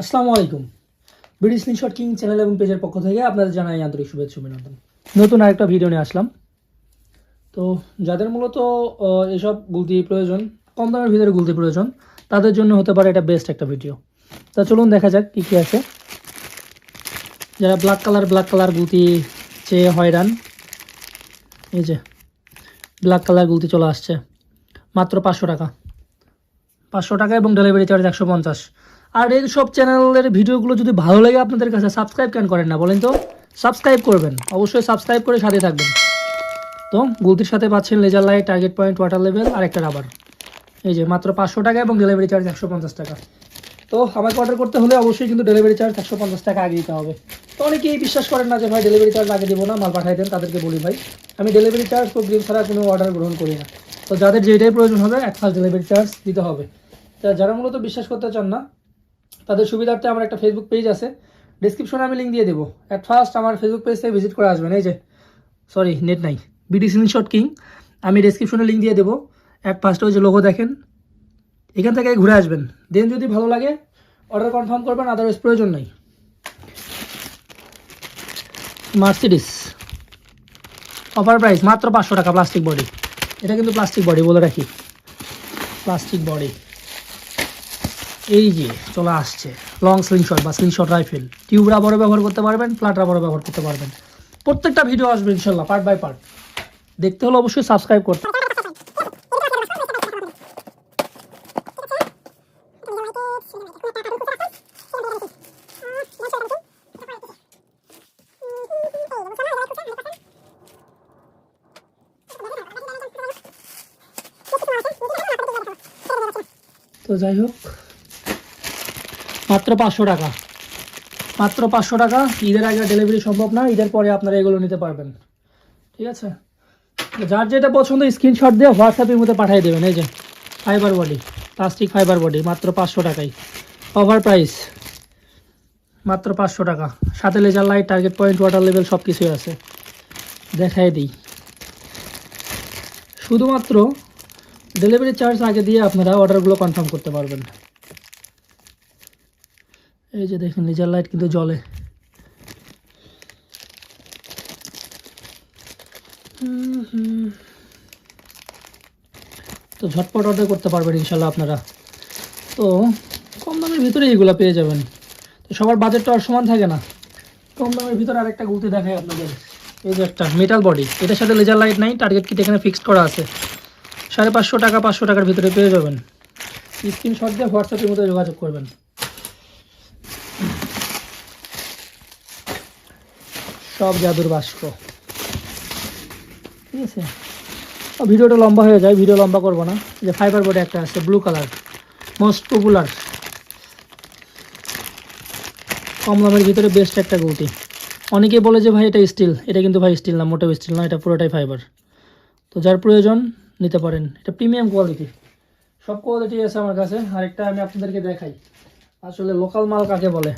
আসসালামু আলাইকুম। British screenshot king channel এবং পেজের পক্ষ থেকে আপনাদের জানাই আন্তরিক শুভেচ্ছা অভিনন্দন। নতুন আরেকটা ভিডিও নিয়ে আসলাম। তো যাদের মূলত এসব গুলতি প্রয়োজন, কম দামের ভিতরে গুলতি প্রয়োজন, তাদের জন্য হতে পারে এটা বেস্ট একটা ভিডিও। তা চলুন দেখা যাক কী কী আছে। যারা ব্ল্যাক কালার ব্ল্যাক কালার গুলতি চেয়ে হয়রান, এই যে ব্ল্যাক কালার গুলতি চলে আসছে, মাত্র পাঁচশো টাকা। পাঁচশো টাকা এবং ডেলিভারি চার্জ একশো পঞ্চাশ। আর এই সব চ্যানেলের ভিডিওগুলো যদি ভালো লাগে আপনাদের কাছে সাবস্ক্রাইব কেন করেন না বলেন তো? সাবস্ক্রাইব করবেন। অবশ্যই সাবস্ক্রাইব করে সাথে থাকবেন। তো, গুলতির সাথে পাচ্ছেন laser light target point water level আর একটা রাবার এই যে, মাত্র পাঁচশো টাকা এবং ডেলিভারি চার্জ একশো পঞ্চাশ টাকা। তো, আমাকে অর্ডার করতে হলে অবশ্যই কিন্তু ডেলিভারি চার্জ একশো পঞ্চাশ টাকা আগে দিতে হবে। তো অনেকেই বিশ্বাস করেন না যে, ভাই ডেলিভারি চার্জ আগে দেবো না, মাল পাঠাই দেন, তাদেরকে বলি, ভাই, আমি ডেলিভারি চার্জ গ্রিন ছাড়া কোনো অর্ডার গ্রহণ করি না। তো যাদের যেটাই প্রয়োজন হবে, এক ফার্স্ট ডেলিভারি চার্জ দিতে হবে। তা যারা মূলত বিশ্বাস করতে চান না তাদের সুবিধার্থে আমার একটা ফেসবুক পেজ আছে। ডিসক্রিপশনে আমি লিঙ্ক দিয়ে দেবো। অ্যাট ফার্স্ট আমার ফেসবুক পেজ থেকে ভিজিট করে আসবেন। এই যে সরি নেট নাই। বিডি স্ক্রিনশট কিং আমি ডিসক্রিপশনে লিঙ্ক দিয়ে দেবো। অ্যাট ফার্স্টে ওই যে লোগো দেখেন, এখান থেকে ঘুরে আসবেন। দেন যদি ভালো লাগে অর্ডার কনফার্ম করবেন আদারওয়াইজ প্রয়োজন নেই। মার্সিডিস অফার প্রাইস মাত্র পাঁচশো টাকা প্লাস্টিক বডি এটা কিন্তু প্লাস্টিক বডি বলে রাখি। প্লাস্টিক বডি এই যে চলে আসছে লং স্লিংশট বা স্লিংশট রাইফেল টিউব রাবারও ব্যবহার করতে পারবেন ফ্ল্যাট রাবারও ব্যবহার করতে পারবেন। প্রত্যেকটা ভিডিও আসবে ইনশাল্লাহ পার্ট বাই পার্ট দেখতে হলে অবশ্যই সাবস্ক্রাইব করতে। তো যাই হোক মাত্র পাঁচশো টাকা। মাত্র পাঁচশো টাকা, ঈদের আগে ডেলিভারি সম্ভব না, ঈদের পরে আপনারা এগুলো নিতে পারবেন। ঠিক আছে? যার যেটা পছন্দ স্ক্রিনশট দিয়ে হোয়াটসঅ্যাপের মধ্যে পাঠিয়ে দেবেন, এই যে fibre body plastic fibre body মাত্র পাঁচশো টাকাই ওভার প্রাইস মাত্র পাঁচশো টাকা। সাথে laser light target point water level সব কিছুই আছে। দেখাই দিই। শুধুমাত্র ডেলিভারি চার্জ আগে দিয়ে আপনারা অর্ডারগুলো কনফার্ম করতে পারবেন। এই যে দেখেন লেজার লাইট কিন্তু জ্বলে। তো ঝটপট অর্ডার করতে পারবেন ইনশাল্লাহ আপনারা। তো কম দামের ভিতরে এইগুলো পেয়ে যাবেন। তো সবার বাজেটটা আর সমান থাকে না। কম দামের ভিতরে আরেকটা গুলতি দেখাই আপনাদের। এই যে একটা মেটাল বডি এটার সাথে লেজার লাইট নাই টার্গেট কিট এখানে ফিক্সড করা আছে। সাড়ে পাঁচশো টাকা, পাঁচশো টাকার ভিতরে পেয়ে যাবেন। স্ক্রিনশট দিয়ে হোয়াটসঅ্যাপের মধ্যে যোগাযোগ করবেন। সব জাদুর বাষ্প। ঠিক আছে? ভিডিওটা লম্বা হয়ে যায়, ভিডিও লম্বা করব না। যে ফাইবার বোর্ডে একটা আছে ব্লু কালার মোস্ট পপুলার কম দামের ভিতরে বেস্ট একটা গৌতি অনেকে বলে যে, ভাই, এটা স্টিল এটা কিন্তু ভাই স্টিল না, মোটেও স্টিল না, এটা পুরোটাই ফাইবার তো যার প্রয়োজন, নিতে পারেন। এটা প্রিমিয়াম কোয়ালিটি সব কোয়ালিটি আছে আমার কাছে। আরেকটা আমি আপনাদেরকে দেখাই। আসলে লোকাল মাল কাকে বলে?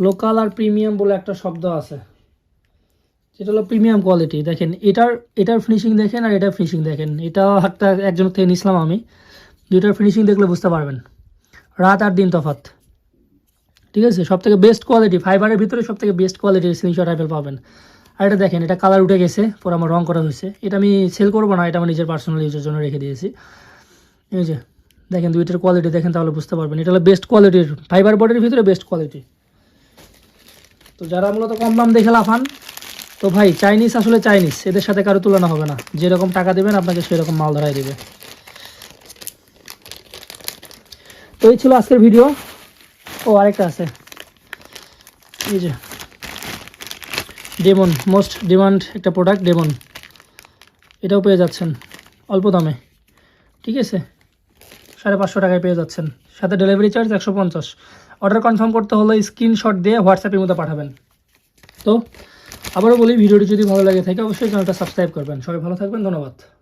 লোকাল আর প্রিমিয়াম বলে একটা শব্দ আছে। যেটা হলো প্রিমিয়াম কোয়ালিটি। দেখেন, এটার এটার ফিনিশিং দেখেন আর এটার ফিনিশিং দেখেন। এটা একটা একজন থেকে নিয়েছিলাম আমি। দুইটার ফিনিশিং দেখলে বুঝতে পারবেন। রাত আর দিন তফাত ঠিক আছে? সব থেকে বেস্ট কোয়ালিটি ফাইবারের ভিতরে সব থেকে বেস্ট কোয়ালিটির স্ক্রিনশট আইপেল পাবেন। আর এটা দেখেন, এটা কালার উঠে গেছে, পরে আমার রং করা হয়েছে। এটা আমি সেল করব না, এটা আমার নিজের পার্সোনাল ইউজের জন্য রেখে দিয়েছি। ঠিক আছে দেখেন দুইটার কোয়ালিটি দেখেন তাহলে বুঝতে পারবেন। এটা হলো বেস্ট কোয়ালিটির ফাইবার বডির ভিতরে বেস্ট কোয়ালিটি তো যারা মূলত কম দাম দেখে লাফান, তো ভাই চাইনিজ আসলে চাইনিজ এদের সাথে কারও তুলনা হবে না। যেরকম টাকা দেবেন, আপনাকে সেরকম মাল ধরাই দেবে। তো এই ছিল আজকের ভিডিও। ও, আরেকটা আছে। এই যে ডেমন মোস্ট ডিমান্ড একটা প্রোডাক্ট ডেমন এটাও পেয়ে যাচ্ছেন, অল্প দামে। ঠিক আছে? সাড়ে পাঁচশো টাকায় পেয়ে যাচ্ছেন। সাথে ডেলিভারি চার্জ একশো পঞ্চাশ। অর্ডার কনফার্ম করতে হলে স্ক্রিনশট দিয়ে হোয়াটসঅ্যাপের মধ্যে পাঠাবেন। তো, আবারও বলি, ভিডিওটি যদি ভালো লাগে থাকে, অবশ্যই চ্যানেলটা সাবস্ক্রাইব করবেন। সবাই ভালো থাকবেন, ধন্যবাদ।